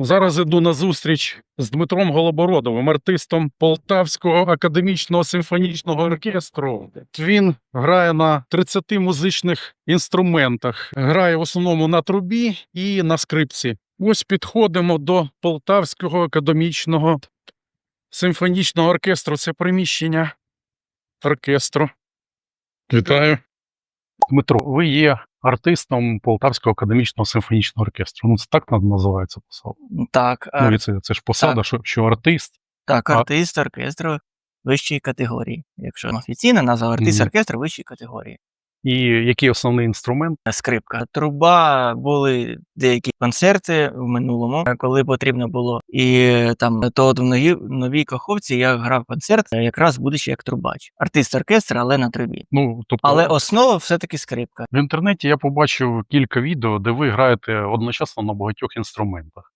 Зараз іду на зустріч з Дмитром Голобородовим, артистом Полтавського академічного симфонічного оркестру. Він грає на 30 музичних інструментах, грає в основному на трубі і на скрипці. Ось підходимо до Полтавського академічного симфонічного оркестру. Це приміщення оркестру. Вітаю. Дмитро, ви є артистом Полтавського академічного симфонічного оркестру. Ну, це так називається посада. Так, Ну, і це, це ж посада, так. що, що артист. так, а- артист оркестру вищої категорії. Якщо офіційна назва артист оркестру вищої категорії. І який основний інструмент? Скрипка. Труба були деякі концерти в минулому, коли потрібно було. І е, там то от в новій, новій каховці я грав концерт, е, якраз будучи як трубач. Артист оркестру, але на трубі. Ну, тобто, Але основа все-таки скрипка. в інтернеті я побачив кілька відео, де ви граєте одночасно на багатьох інструментах.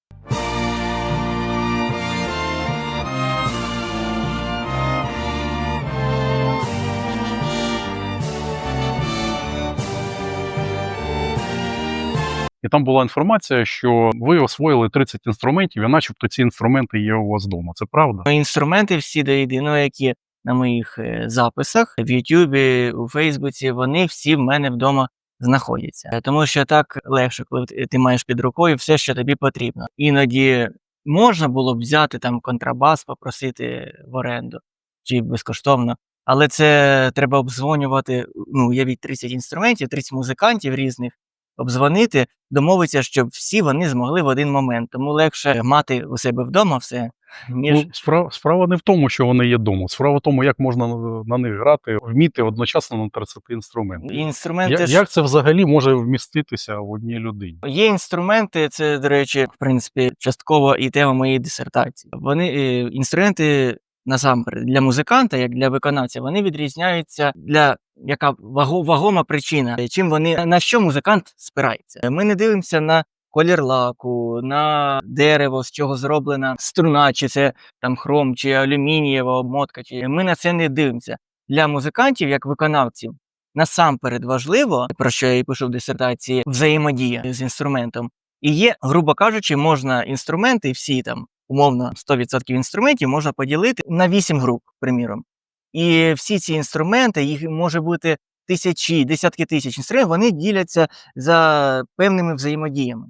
І там була інформація, що ви освоїли 30 інструментів, і начебто ці інструменти є у вас вдома. Це правда? Інструменти всі до єдиного, які на моїх е, записах в Ютубі, у Фейсбуці, вони всі в мене вдома знаходяться. Е, Тому що так легше, коли ти- маєш під рукою все, що тобі потрібно. Іноді можна було б взяти там контрабас, попросити в оренду чи безкоштовно. Але це треба обдзвонювати. Ну, уявіть 30 інструментів, 30 музикантів різних, обдзвонити, домовитися, щоб всі вони змогли в один момент. Тому легше мати у себе вдома все, ніж Ну, справа, справа не в тому, що вони є вдома. Справа в тому, як можна на, на них грати, вміти одночасно на 30 інструментах. інструменти. Я, ж- як це взагалі може вміститися в одній людині? Є інструменти, це, до речі, в принципі, частково і тема моєї дисертації. Вони е, інструменти насамперед для музиканта, як для виконавця, вони відрізняються для яка ваго- вагома причина, чим вони на що музикант спирається. Ми не дивимося на колір лаку, на дерево, з чого зроблена струна, чи це там хром, чи алюмінієва обмотка. Чи ми на це не дивимося. Для музикантів, як виконавців, насамперед важливо, про що я і пишу в дисертації, взаємодія з інструментом. І є, грубо кажучи, можна інструменти, всі там умовно 100% інструментів можна поділити на 8 груп, приміром. І всі ці інструменти, їх може бути тисячі, десятки тисяч інструментів, вони діляться за певними взаємодіями.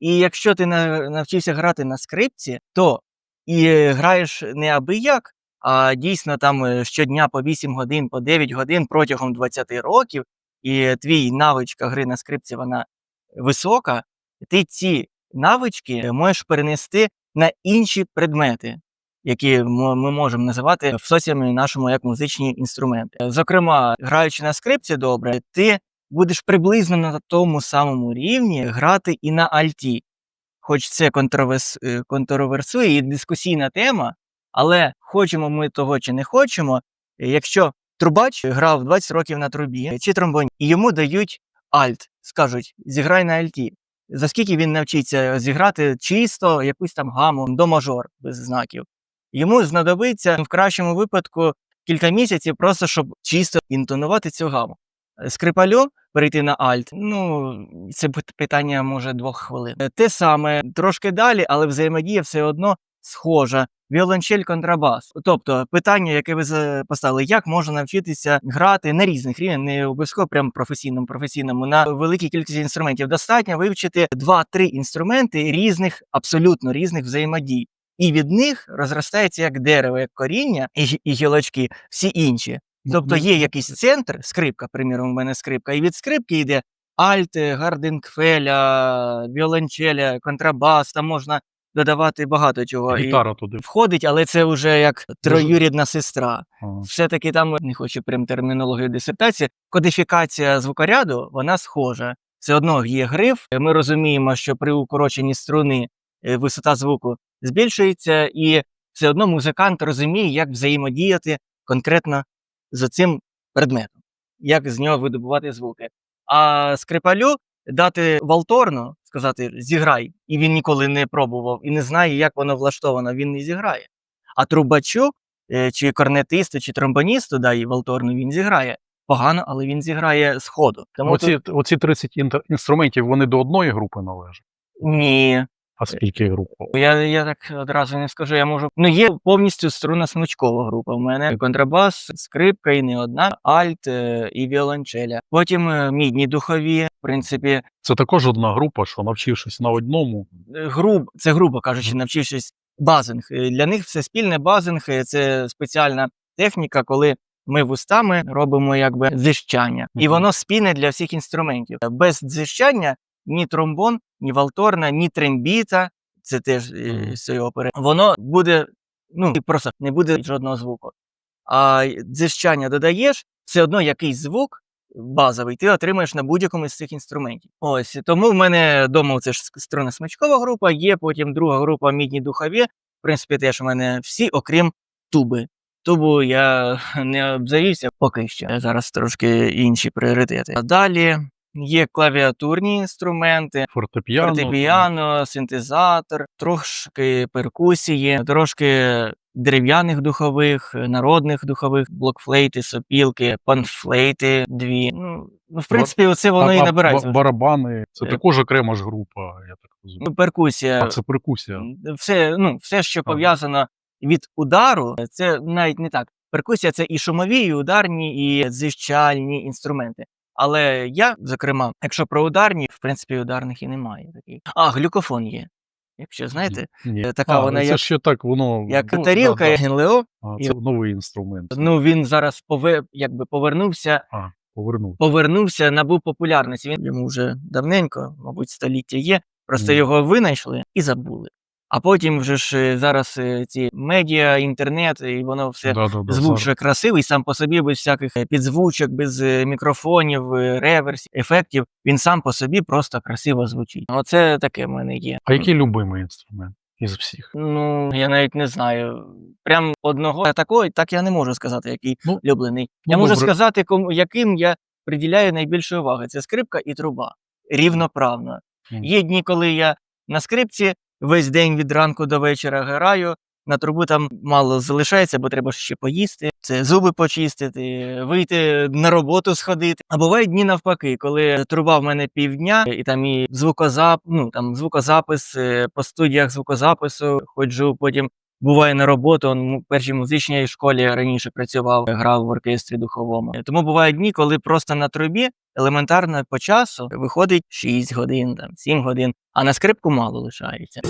І якщо ти навчився грати на скрипці, то і граєш не аби як, а дійсно там е, щодня по 8 годин, по 9 годин протягом 20 років, і твій навичка гри на скрипці вона висока, ти ці навички можеш перенести на інші предмети, які ми можемо називати в соціумі нашому як музичні інструменти. Зокрема, граючи на скрипці добре, ти будеш приблизно на тому самому рівні грати і на альті. Хоч це контроверс, е, контроверсує і дискусійна тема, але хочемо ми того чи не хочемо, якщо трубач грав 20 років на трубі чи тромбоні, і йому дають альт, скажуть, зіграй на альті. За скільки він навчиться зіграти чисто якусь там гаму до мажор без знаків. Йому знадобиться в кращому випадку кілька місяців, просто щоб чисто інтонувати цю гаму. Е, Скрипалю перейти на альт, ну це питання може двох хвилин. Е, Те саме трошки далі, але взаємодія все одно схожа. Віолончель контрабас. Тобто питання, яке ви поставили, як можна навчитися грати на різних рівнях, не обов'язково прям професійному, професійному, на великій кількості інструментів. Достатньо вивчити 2-3 інструменти різних, абсолютно різних взаємодій. І від них розростається як дерево, як коріння і, і гілочки, всі інші. Тобто є якийсь центр, скрипка, приміром, у мене скрипка, і від скрипки йде альт, гарденкфеля, віолончеля, контрабас, там можна додавати багато чого. І туди. входить, але це вже як троюрідна сестра. Ага. Все-таки там не хочу прям термінологію дисертації. Кодифікація звукоряду вона схожа. Все одно є гриф. Ми розуміємо, що при укороченні струни е, висота звуку збільшується, і все одно музикант розуміє, як взаємодіяти конкретно з цим предметом, як з нього видобувати звуки. А скрипалю дати валторну, сказати зіграй, і він ніколи не пробував і не знає, як воно влаштовано, він не зіграє. А трубачу, е, чи корнетисту, чи тромбоністу, дай валторну, він зіграє. Погано, але він зіграє з ходу. Тому Оці, тут... оці 30 інтер- інструментів вони до одної групи належать. ні. А скільки група? Я, я так одразу не скажу, я можу. Ну, є повністю струнна смичкова група. У мене контрабас, скрипка і не одна, альт е, і віолончеля. Потім е, мідні духові. В принципі, Це також одна група, що навчившись на одному, е, груб, це грубо кажучи, навчившись базинг. Для них все спільне базинг це спеціальна техніка, коли ми вустами робимо якби дзижчання. І воно спільне для всіх інструментів. Без дзижчання ні тромбон, ні валторна, ні трембіта, це теж е, з цієї опери, воно буде, ну просто не буде жодного звуку. А дзижчання додаєш, все одно якийсь звук базовий ти отримаєш на будь-якому з цих інструментів. Ось тому в мене вдома це ж струнна смичкова група, є потім друга група мідні духові. В принципі, теж у мене всі, окрім туби. Тубу я не обзавівся поки що. Зараз трошки інші пріоритети. А далі є клавіатурні інструменти, фортепіано. фортепіано, синтезатор, трошки перкусії, трошки дерев'яних духових, народних духових, блокфлейти, сопілки, панфлейти дві. Ну, ну, в принципі, оце воно а, і набирається. ба- барабани. Це Е. також окрема ж група, я так розумію. Ну, Перкусія, А це перкусія. все, ну, все, що пов'язано від удару, це навіть не так. Перкусія це і шумові, і ударні, і зіщальні інструменти. Але я, зокрема, якщо про ударні, в принципі, ударних і немає. А, глюкофон є. Якщо знаєте, Ні. е, така а, вона це як- ще так, воно. як ну, тарілка, да, да. НЛО, А, і- це новий інструмент. ну він зараз пове, якби повернувся, А, повернув. повернувся, набув популярність. Він йому вже давненько, мабуть, століття є. Просто Мгм. його винайшли і забули. А потім вже ж е, зараз е, ці медіа, інтернет, і воно все Да, да, да, звук вже красивий, сам по собі, без всяких е, підзвучок, без мікрофонів, реверсів, ефектів. Він сам по собі просто красиво звучить. Оце таке в мене є. А який любимий інструмент із всіх? Ну, я навіть не знаю. Прям одного такого, так я не можу сказати, який Ну, улюблений. ну, я можу добре. сказати, кому, яким я приділяю найбільше уваги. Це скрипка і труба. Рівноправно. Мгм. Є дні, коли я на скрипці весь день від ранку до вечора граю. На трубу там мало залишається, бо треба ще поїсти, це зуби почистити, вийти на роботу сходити. А бувають дні навпаки, коли труба в мене півдня, і там і звукозап, ну там звукозапис е, по студіях звукозапису ходжу, потім буває на роботу. Он, в першій музичній школі раніше працював, грав в оркестрі духовому. Тому бувають дні, коли просто на трубі елементарно по часу виходить 6 годин, там 7 годин, а на скрипку мало лишається.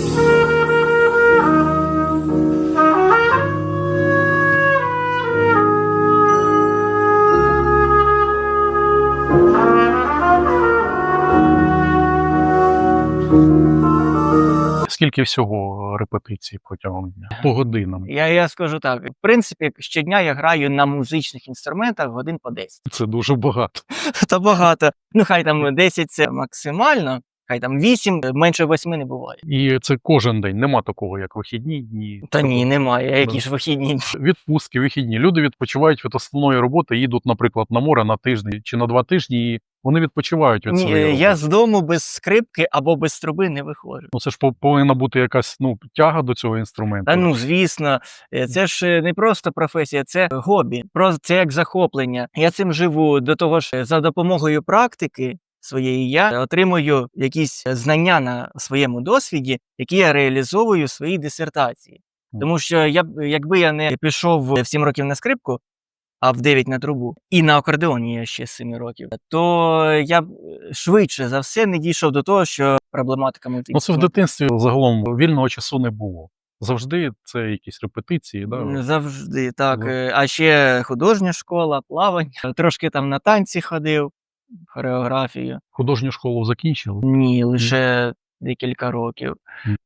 Скільки всього репетицій протягом дня? По годинам. Я, я скажу так: в принципі, щодня я граю на музичних інструментах годин по 10. Це дуже багато. Та багато. Ну, хай там 10 це максимально, хай там 8, менше 8 не буває. І це кожен день. Нема такого, як вихідні дні. Та ні, немає. Які ж вихідні? Відпустки, вихідні. Люди відпочивають від основної роботи, їдуть, наприклад, на море на тиждень чи на два тижні, і вони відпочивають від Ні, своєї роботи. я з дому без скрипки або без труби не виходжу. Ну, це ж повинна бути якась ну, тяга до цього інструменту. Та ну звісно, е, це ж е, не просто професія, це хобі. Просто це як захоплення. Я цим живу. До того ж, е, за допомогою практики своєї я отримую якісь знання на своєму досвіді, які я реалізовую в своїй дисертації. Тому що я якби я не пішов в 7 років на скрипку. А в 9 на трубу, і на акордеоні я ще з 7 років, то я б е, швидше за все не дійшов до того, що проблематика Ну, це в дитинстві загалом вільного часу не було. Завжди це якісь репетиції. Да? Завжди так. Е, А ще художня школа, плавання. Трошки там на танці ходив, хореографію. Художню школу закінчили. Ні, лише декілька років.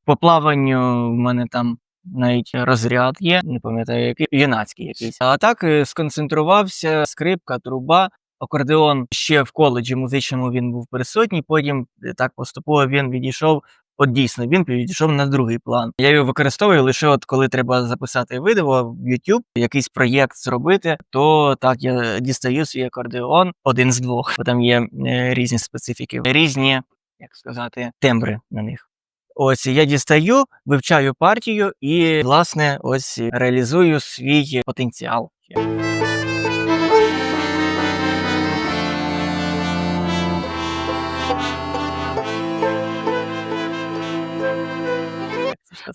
По плаванню в мене там навіть розряд є, не пам'ятаю, який юнацький якийсь. А так е, сконцентрувався, скрипка, труба. Акордеон ще в коледжі музичному він був присутній, потім е, так поступово він відійшов. От дійсно, він відійшов на другий план. Я його використовую лише от коли треба записати відео в YouTube, якийсь проєкт зробити, то так я дістаю свій акордеон один з двох, бо там є е, різні специфіки, різні, як сказати, тембри на них. Ось я дістаю, вивчаю партію і, власне, ось реалізую свій потенціал.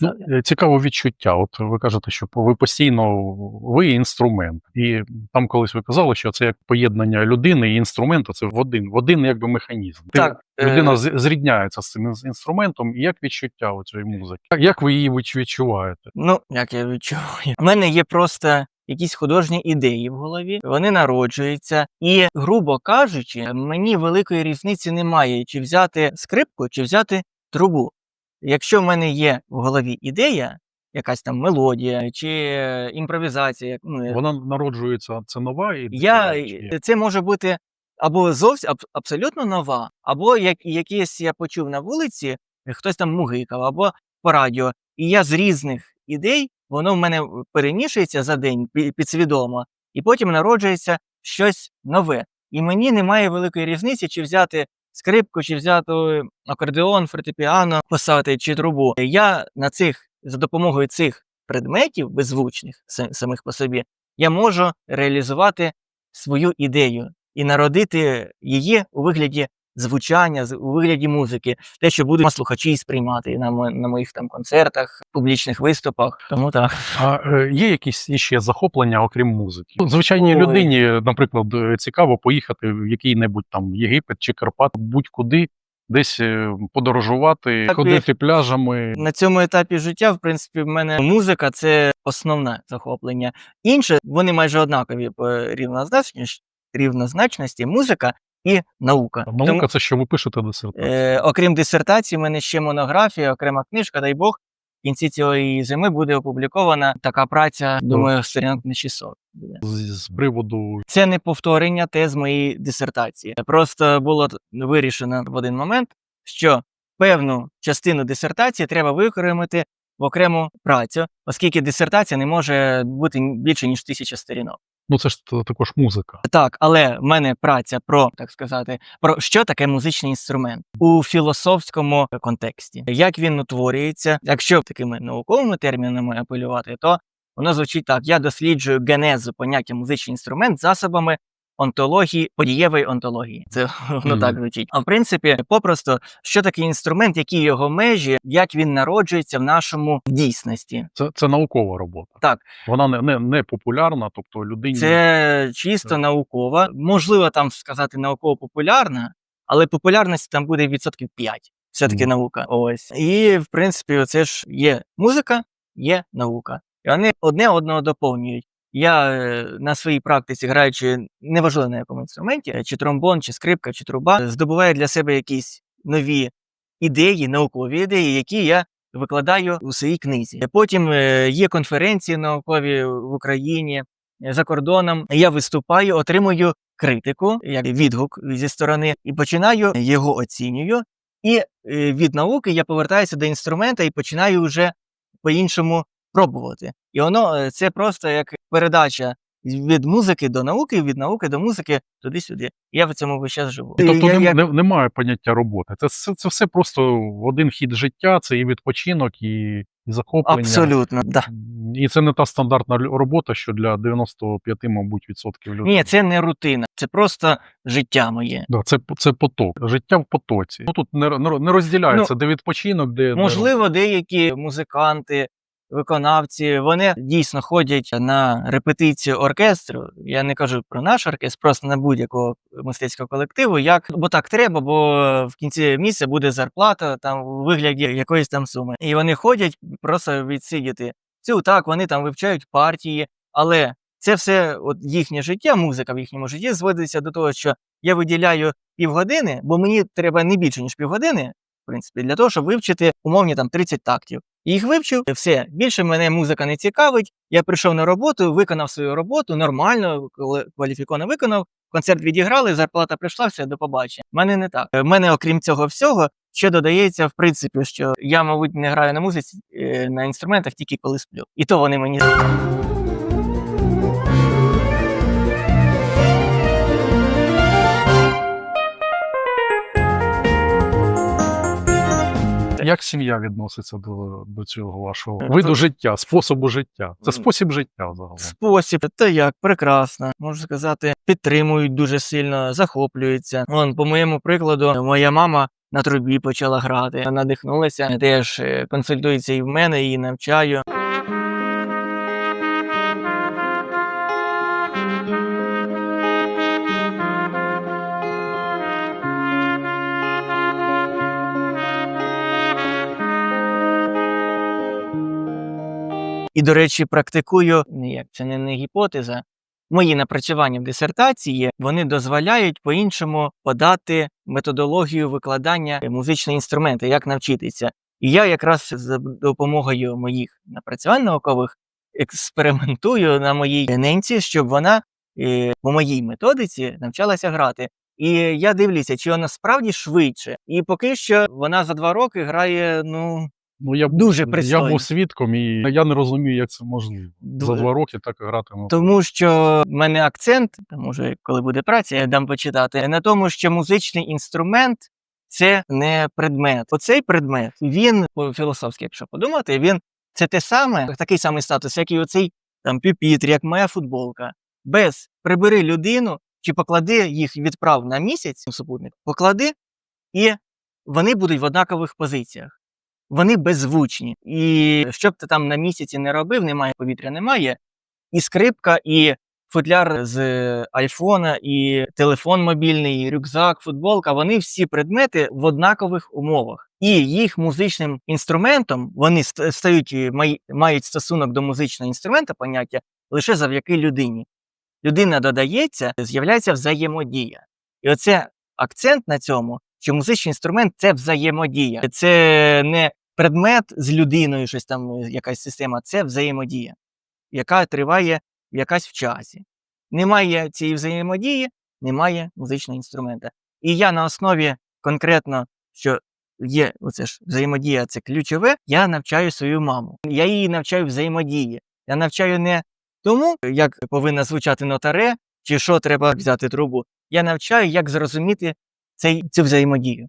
Ну, е, цікаве відчуття. От ви кажете, що ви постійно ви інструмент, і там колись ви казали, що це як поєднання людини і інструменту. Це в один в один якби механізм. Так, е, людина зрідняється з цим інструментом, і як відчуття у цієї музики? Як ви її відчуваєте? Ну, як я відчуваю. У мене є просто якісь художні ідеї в голові, вони народжуються, і, грубо кажучи, мені великої різниці немає, чи взяти скрипку, чи взяти трубу. Якщо в мене є в голові ідея, якась там мелодія чи е, імпровізація, ну, Вона народжується, це нова і я, е, це може бути або зовсім аб- абсолютно нова, або як якийсь я почув на вулиці, е, хтось там мугикав, або по радіо. І я з різних ідей, воно в мене перемішується за день підсвідомо, і потім народжується щось нове. І мені немає великої різниці, чи взяти скрипку, чи взяти акордеон, фортепіано, писати чи трубу. Я на цих за допомогою цих предметів беззвучних самих по собі я можу реалізувати свою ідею і народити її у вигляді звучання, у вигляді музики, те, що будуть слухачі сприймати на, мо- на моїх там концертах, публічних виступах. Тому так. А е, є якісь іще захоплення, окрім музики? Ну, Звичайній Ой. людині, наприклад, е, цікаво поїхати в який-небудь там Єгипет чи Карпат, будь-куди, десь е, подорожувати, Так, ходити пляжами. На цьому етапі життя, в принципі, в мене музика це основне захоплення. Інше вони майже однакові по рівнозначності, рівнозначності музика і наука. Наука Тому- це що ви пишете дисертацію. Е, окрім дисертації, в мене ще монографія, окрема книжка, дай Бог. В кінці цієї зими буде опублікована така праця, думаю, сторінок на 600. З, з приводу Це не повторення тез моєї дисертації. Просто було вирішено в один момент, що певну частину дисертації треба використати в окрему працю, оскільки дисертація не може бути більше ніж тисяча сторінок. Ну це ж також музика. Так, але в мене праця про так сказати, про що таке музичний інструмент у філософському контексті, як він утворюється. Якщо такими науковими термінами апелювати, то воно звучить так: я досліджую генезу поняття музичний інструмент засобами онтології, подієвої онтології. Це воно так звучить. А в принципі, попросту, що таке інструмент, які його межі, як він народжується в нашому дійсності. Це, це наукова робота. Так. Вона не, не, не популярна, тобто людині Це чисто Так. наукова. Можливо, там сказати науково-популярна, але популярності там буде відсотків 5. Все-таки Мгм. наука. Ось. І, в принципі, це ж є музика, є наука. І вони одне одного доповнюють. Я е, на своїй практиці, граючи неважливо на якому інструменті, е, чи тромбон, чи скрипка, чи труба, здобуваю для себе якісь нові ідеї, наукові ідеї, які я викладаю у своїй книзі. Потім е, є конференції наукові в Україні, е, за кордоном. Я виступаю, отримую критику, як відгук зі сторони, і починаю його оцінюю. І е, від науки я повертаюся до інструмента і починаю вже по-іншому пробувати. І воно е, це просто як передача від музики до науки, від науки до музики туди-сюди. Я в цьому весь час живу. І тобто я, як- немає поняття роботи. Це, це, це все просто один хід життя, це і відпочинок, і, і захоплення. Абсолютно, да. І це не та стандартна робота, що для 95, мабуть, відсотків людей. Ні, це не рутина, це просто життя моє. Да, це, це поток, життя в потоці. Ну тут не, не, не розділяється, де відпочинок, де де Можливо, деякі музиканти, виконавці, вони дійсно ходять на репетицію оркестру. Я не кажу про наш оркестр, просто на будь-якого мистецького колективу. Як бо так треба, бо в кінці місяця буде зарплата там у вигляді якоїсь там суми. І вони ходять просто відсидіти. Цю так, вони там вивчають партії, але це все от їхнє життя, музика в їхньому житті зводиться до того, що я виділяю півгодини, бо мені треба не більше ніж півгодини, в принципі, для того, щоб вивчити умовні там 30 тактів. Їх вивчив, все. Більше мене музика не цікавить. Я прийшов на роботу, виконав свою роботу, нормально, кваліфіковано виконав. Концерт відіграли, зарплата прийшла, все, до побачення. У мене не так. У мене, окрім цього всього, ще додається, в принципі, що я, мабуть, не граю на музиці е, на інструментах тільки коли сплю. І то вони мені Як сім'я відноситься до, до цього вашого Е, виду життя, способу життя? Це спосіб життя загалом. Спосіб, та як, прекрасно, можу сказати, підтримують дуже сильно, захоплюються. Вон, по моєму прикладу, моя мама на трубі почала грати, надихнулася, теж е, консультується і в мене, і навчаю. І, до речі, практикую, як це не, не гіпотеза. Мої напрацювання в дисертації вони дозволяють по-іншому подати методологію викладання музичного інструменту, як навчитися. І я якраз за допомогою моїх напрацювань наукових експериментую на моїй ненці, щоб вона е, по моїй методиці навчалася грати. І я дивлюся, чи вона справді швидше. І поки що вона за два роки грає ну Ну, я, б- Дуже я був свідком, і я не розумію, як це можливо. За два роки так гратиму. Тому що в мене акцент, може, коли буде праця, я дам почитати, на тому, що музичний інструмент це не предмет. Оцей предмет, він по-філософськи, якщо подумати, він це те саме, такий самий статус, як і оцей там пюпітр, як моя футболка. Без прибери людину чи поклади їх відправ на місяць супутник, поклади, і вони будуть в однакових позиціях. Вони беззвучні. І що б ти там на місяці не робив, немає повітря, немає. І скрипка, і футляр з айфона, і телефон мобільний, і рюкзак, футболка вони всі предмети в однакових умовах. І їх музичним інструментом вони стають, е, мають стосунок до музичного інструмента, поняття лише завдяки людині. Людина додається, з'являється взаємодія. І оце акцент на цьому, що музичний інструмент це взаємодія. Це не предмет з людиною, щось там, е, якась система, це взаємодія, яка триває якась в часі. Немає цієї взаємодії, немає музичного інструмента. І я на основі конкретно, що є оце ж взаємодія, це ключове, я навчаю свою маму. Я її навчаю взаємодії. Я навчаю не тому, як повинна звучати нотаре, чи що треба взяти трубу. Я навчаю, як зрозуміти цей, цю взаємодію.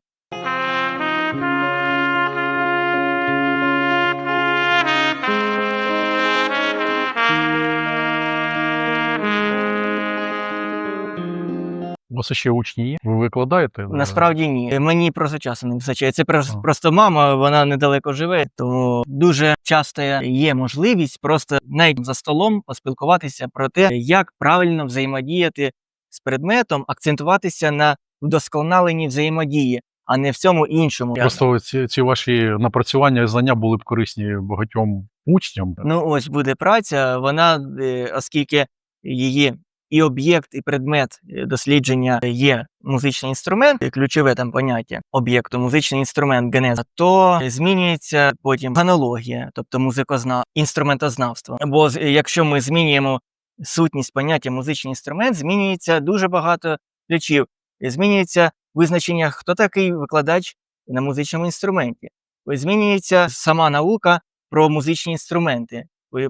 У вас ще учні є? Ви викладаєте? Насправді ні. Мені просто часу не вистачає. Це прос- А. просто мама, вона недалеко живе, тому дуже часто є можливість просто навіть за столом поспілкуватися про те, як правильно взаємодіяти з предметом, акцентуватися на вдосконаленні взаємодії, а не всьому іншому. Просто ці, ці ваші напрацювання і знання були б корисні багатьом учням. Ну, ось буде праця, вона, е, оскільки її і об'єкт, і предмет е, дослідження є музичний інструмент, е, ключове там поняття об'єкту, музичний інструмент генеза, то змінюється потім аналогія, тобто музикозна, інструментознавство. Бо якщо ми змінюємо сутність поняття музичний інструмент, змінюється дуже багато ключів. Е, Змінюється визначення, хто такий викладач на музичному інструменті. Змінюється сама наука про музичні інструменти,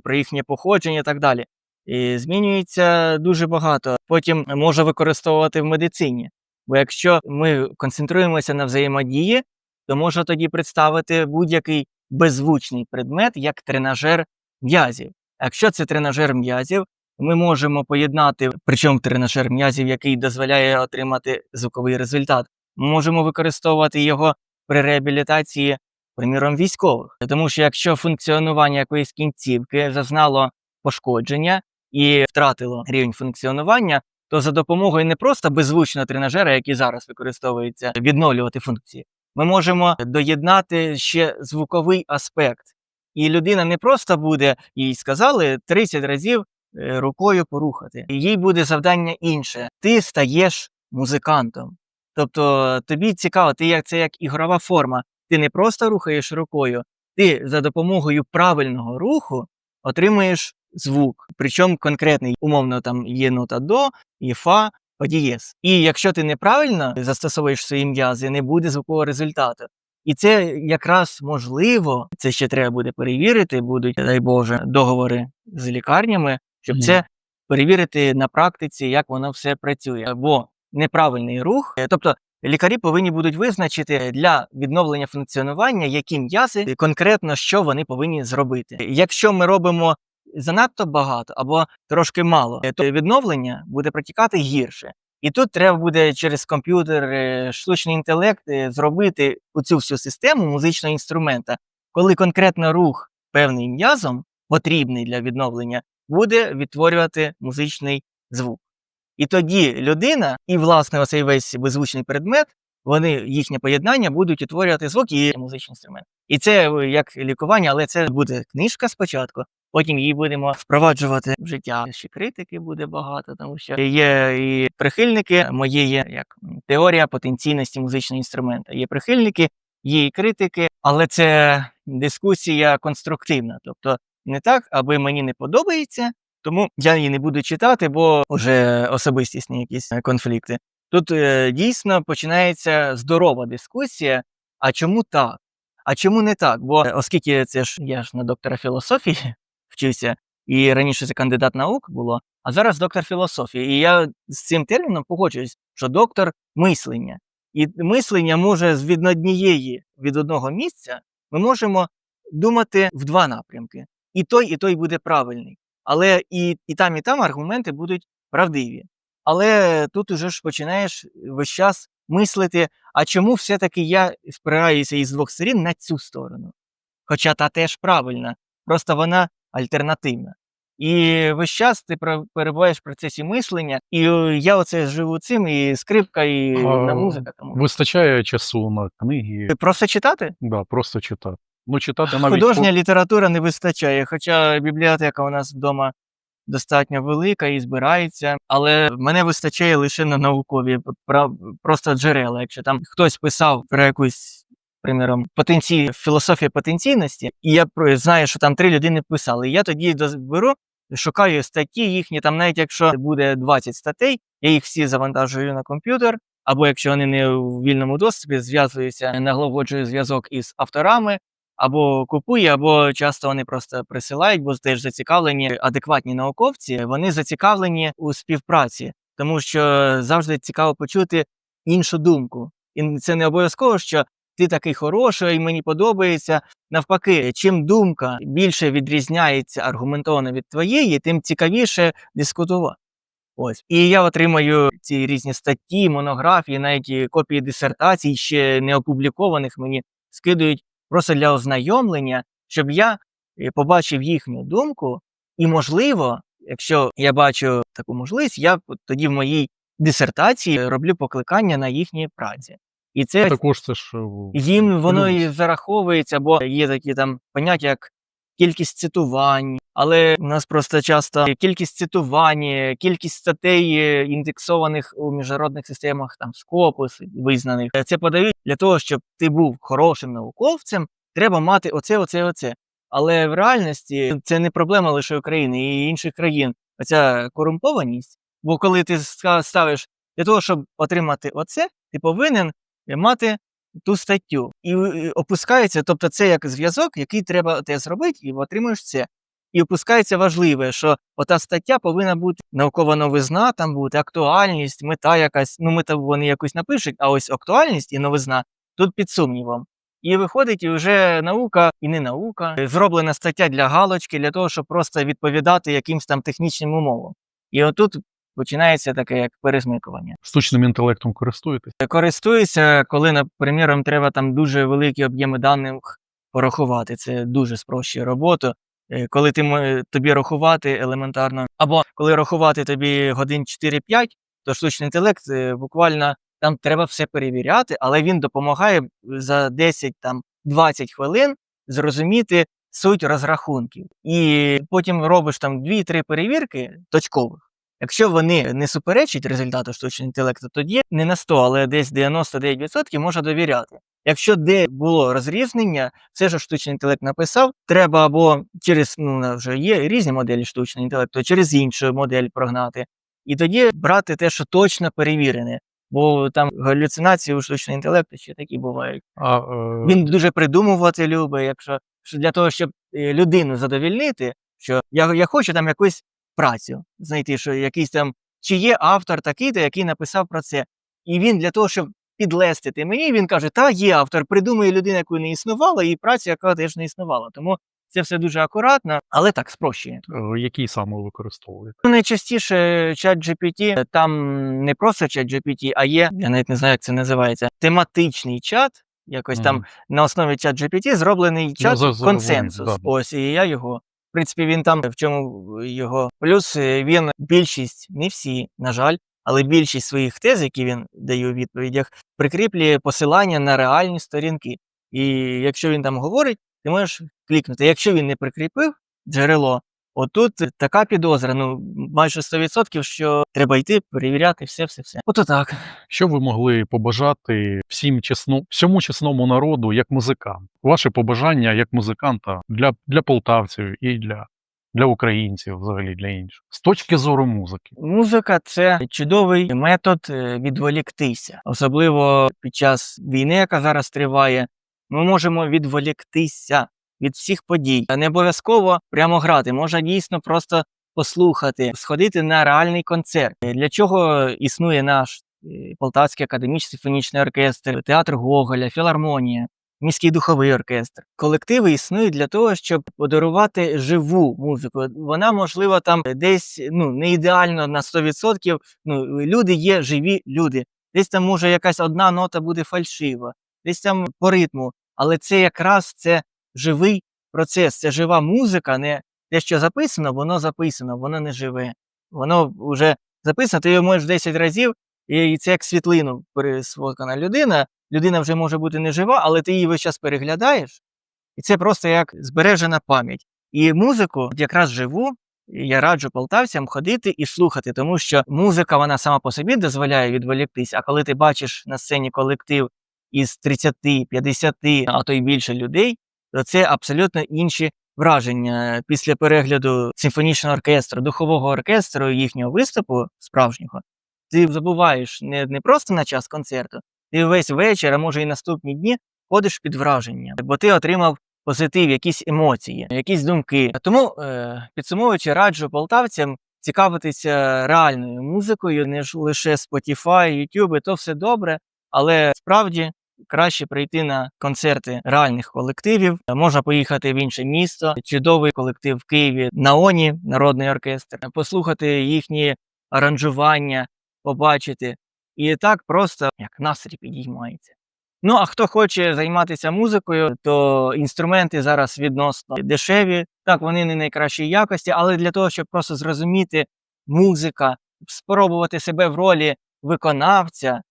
про їхнє походження і так далі. І змінюється дуже багато. Потім може використовувати в медицині. Бо якщо ми концентруємося на взаємодії, то можна тоді представити будь-який беззвучний предмет як тренажер м'язів. Якщо це тренажер м'язів, ми можемо поєднати, причому тренажер м'язів, який дозволяє отримати звуковий результат. Ми можемо використовувати його при реабілітації приміром, військових. Тому що якщо функціонування якоїсь кінцівки зазнало пошкодження і втратило рівень функціонування, то за допомогою не просто беззвучного тренажера, який зараз використовується, відновлювати функції, ми можемо доєднати ще звуковий аспект. І людина не просто буде, їй сказали 30 разів е, рукою порухати. Їй буде завдання інше. Ти стаєш музикантом. Тобто тобі цікаво, ти як це як ігрова форма. Ти не просто рухаєш рукою, ти за допомогою правильного руху отримуєш звук. Причому конкретний, умовно, там є нота до, і фа, дієз. І якщо ти неправильно застосовуєш свої м'язи, не буде звукового результату. І це якраз можливо, це ще треба буде перевірити, будуть, дай Боже, договори з лікарнями, щоб Мгм. це перевірити на практиці, як воно все працює. Бо неправильний рух, е, тобто лікарі повинні будуть визначити для відновлення функціонування, які м'язи конкретно що вони повинні зробити. Якщо ми робимо занадто багато або трошки мало, то відновлення буде протікати гірше. І тут треба буде через комп'ютер, е, штучний інтелект е, зробити оцю всю систему музичного інструмента, коли конкретно рух певний м'язом, потрібний для відновлення, буде відтворювати музичний звук. І тоді людина і, власне, оцей весь беззвучний предмет, вони їхнє поєднання будуть утворювати звук і музичний інструмент. І це е, як лікування, але це буде книжка спочатку. Потім її будемо впроваджувати в життя. Ще критики буде багато, тому що є і прихильники моєї як теорія потенційності музичного інструмента. Є прихильники, є і критики, але це дискусія конструктивна. Тобто не так, аби мені не подобається, тому я її не буду читати, бо вже особистісні якісь конфлікти. Тут е, дійсно починається здорова дискусія. А чому так? А чому не так? Бо е, оскільки це ж я ж на доктора філософії вчився, і раніше це кандидат наук було, а зараз доктор філософії. І я з цим терміном погоджуюсь, що доктор мислення. І мислення може від однієї від одного місця ми можемо думати в два напрямки. І той, і той буде правильний. Але і, і там, і там аргументи будуть правдиві. Але тут уже ж починаєш весь час мислити, а чому все-таки я спираюся із двох сторін на цю сторону? Хоча та теж правильна, просто вона альтернативна. І весь час ти перебуваєш в процесі мислення, і е, я оце живу цим, і скрипка, і А, музика. Тому Вистачає часу на книги, просто читати? да, просто читати. Ну, читати навіть Художня література не вистачає, хоча бібліотека у нас вдома достатньо велика і збирається, але мене вистачає лише на наукові просто джерела. Якщо там хтось писав про якусь, приміром, потенцій, філософія потенційності, і я знаю, що там три людини писали. Я тоді беру, шукаю статті їхні, там навіть якщо буде 20 статей, я їх всі завантажую на комп'ютер. Або якщо вони не у вільному доступі, зв'язуюся, наголоджую зв'язок із авторами, або купує, або часто вони просто присилають, бо теж зацікавлені адекватні науковці. Вони зацікавлені у співпраці, тому що завжди цікаво почути іншу думку. І це не обов'язково, що ти такий хороший, мені подобається. Навпаки, чим думка більше відрізняється аргументовано від твоєї, тим цікавіше дискутувати. Ось і я отримаю ці різні статті, монографії, навіть копії дисертацій, ще не опублікованих мені скидують просто для ознайомлення, щоб я е, побачив їхню думку, і, можливо, якщо я бачу таку можливість, я тоді в моїй дисертації роблю покликання на їхні праці. І це також це ж е, їм воно і зараховується, бо є такі там поняття, як кількість цитувань, але у нас просто часто кількість цитувань, кількість статей е, індексованих у міжнародних системах, там Scopus визнаних. Це подають для того, щоб ти був хорошим науковцем, треба мати оце, оце, оце. Але в реальності це не проблема лише України і інших країн. Оця корумпованість. Бо коли ти ставиш для того, щоб отримати оце, ти повинен мати ту статтю. І е, опускається, тобто це як зв'язок, який треба те зробити, і отримуєш це. І опускається важливе, що ота стаття повинна бути наукова новизна, там бути актуальність, мета якась. Ну, мета вони якусь напишуть, а ось актуальність і новизна тут під сумнівом. І виходить, і вже наука і не наука, зроблена стаття для галочки, для того, щоб просто відповідати якимсь там технічним умовам. І отут починається таке як пересмикування. штучним інтелектом користуєтесь. Користуюся, коли, наприклад, треба там дуже великі об'єми даних порахувати. Це дуже спрощує роботу. Е, Коли ти тобі рахувати елементарно, або коли рахувати тобі годин 4-5, то штучний інтелект е, буквально там треба все перевіряти, але він допомагає за 10 там 20 хвилин зрозуміти суть розрахунків. І потім робиш там 2-3 перевірки точкових. Якщо вони не суперечать результату штучного інтелекту, тоді не на 100, але десь 99% можна довіряти. Якщо де було розрізнення, все, що штучний інтелект написав, треба або через ну вже є різні моделі штучного інтелекту, через іншу модель прогнати, і тоді брати те, що точно перевірене. Бо там галюцинації у штучного інтелекту ще такі бувають. А, е, Він дуже придумувати любить, якщо що для того, щоб е, людину задовільнити, що я, я хочу там якусь працю знайти, що якийсь там, чи є автор такий-то, який написав про це. І він для того, щоб підлестити мені. Він каже: та є автор, придумує людина, яку не існувала, і праця, яка теж не існувала. Тому це все дуже акуратно, але так спрощує. Е, Який саме ви використовуєте? Ну, Найчастіше чат GPT, там не просто чат GPT, а є, я навіть не знаю, як це називається, тематичний чат. Якось там на основі чат GPT зроблений чат за- за- консенсус. да. Ось і я його. В принципі, він там в чому його плюс. е, Він більшість, не всі, на жаль, але більшість своїх тез, які він дає у відповідях, прикріплює посилання на реальні сторінки. І якщо він там говорить, ти можеш клікнути. Якщо він не прикріпив джерело, отут така підозра, ну майже 100%, що треба йти, перевіряти все, все, все. Ото так. Що ви могли побажати всім чесно, всьому чесному народу як музикант? Ваше побажання як музиканта для, для полтавців і для, для українців, взагалі для інших, з точки зору музики. Музика це чудовий метод е, відволіктися, особливо під час війни, яка зараз триває. Ми можемо відволіктися від всіх подій. Не обов'язково прямо грати, можна дійсно просто послухати, сходити на реальний концерт. Е, Для чого існує наш е, Полтавський академічний симфонічний оркестр, театр Гоголя, філармонія. Міський духовий оркестр. Колективи існують для того, щоб подарувати живу музику. Вона, можливо, там десь ну, не ідеально на 100%. Ну, люди є живі люди. Десь там може якась одна нота буде фальшива, десь там по ритму. Але це якраз це живий процес, це жива музика, не те, що записано, воно записано, воно не живе. Воно вже записано, ти його можеш 10 разів, і це як світлину пересфоткана людина. Людина вже може бути не жива, але ти її весь час переглядаєш, і це просто як збережена пам'ять. І музику, якраз живу, я раджу полтавцям ходити і слухати, тому що музика вона сама по собі дозволяє відволіктись. А коли ти бачиш на сцені колектив із 30, 50, а то й більше людей, це абсолютно інші враження після перегляду симфонічного оркестру, духового оркестру і їхнього виступу справжнього. Ти забуваєш не, не просто на час концерту, ти весь вечір, а може і наступні дні ходиш під враження, бо ти отримав позитив, якісь емоції, якісь думки. Тому, е, підсумовуючи, раджу полтавцям цікавитися реальною музикою, не лише Spotify, YouTube, то все добре, але справді краще прийти на концерти реальних колективів. Можна поїхати в інше місто, чудовий колектив в Києві, Наоні, народний оркестр, послухати їхні аранжування, побачити. І так просто як настрій підіймається. Ну, а хто хоче займатися музикою, то інструменти зараз відносно дешеві. Так, вони не найкращої якості, але для того, щоб просто зрозуміти музика, спробувати себе в ролі виконавця,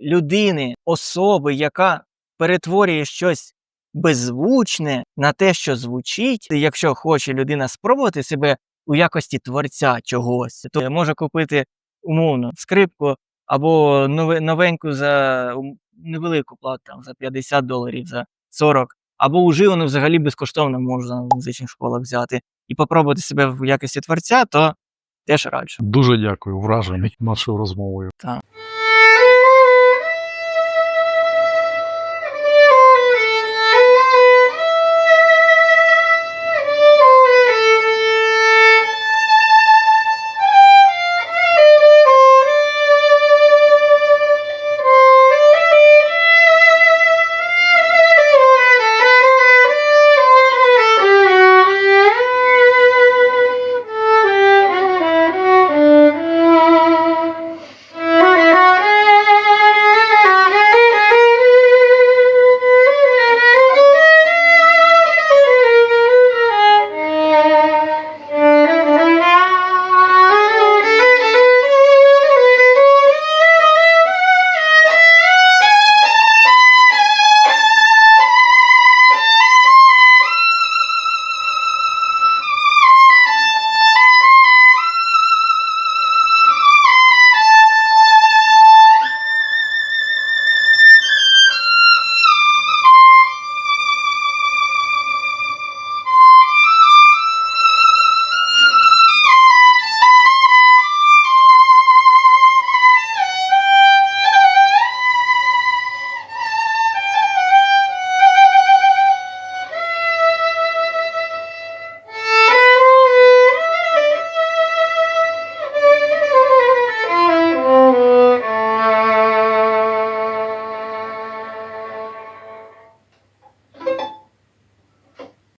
людини, особи, яка перетворює щось беззвучне на те, що звучить. Якщо хоче людина спробувати себе у якості творця чогось, то може купити умовно скрипку або нове- новеньку за невелику плату, там, за 50 доларів, за 40, або уживану взагалі безкоштовно можна в музичних школах взяти і попробувати себе в якості творця, то теж раджу. Дуже дякую, вражений нашою розмовою. Так.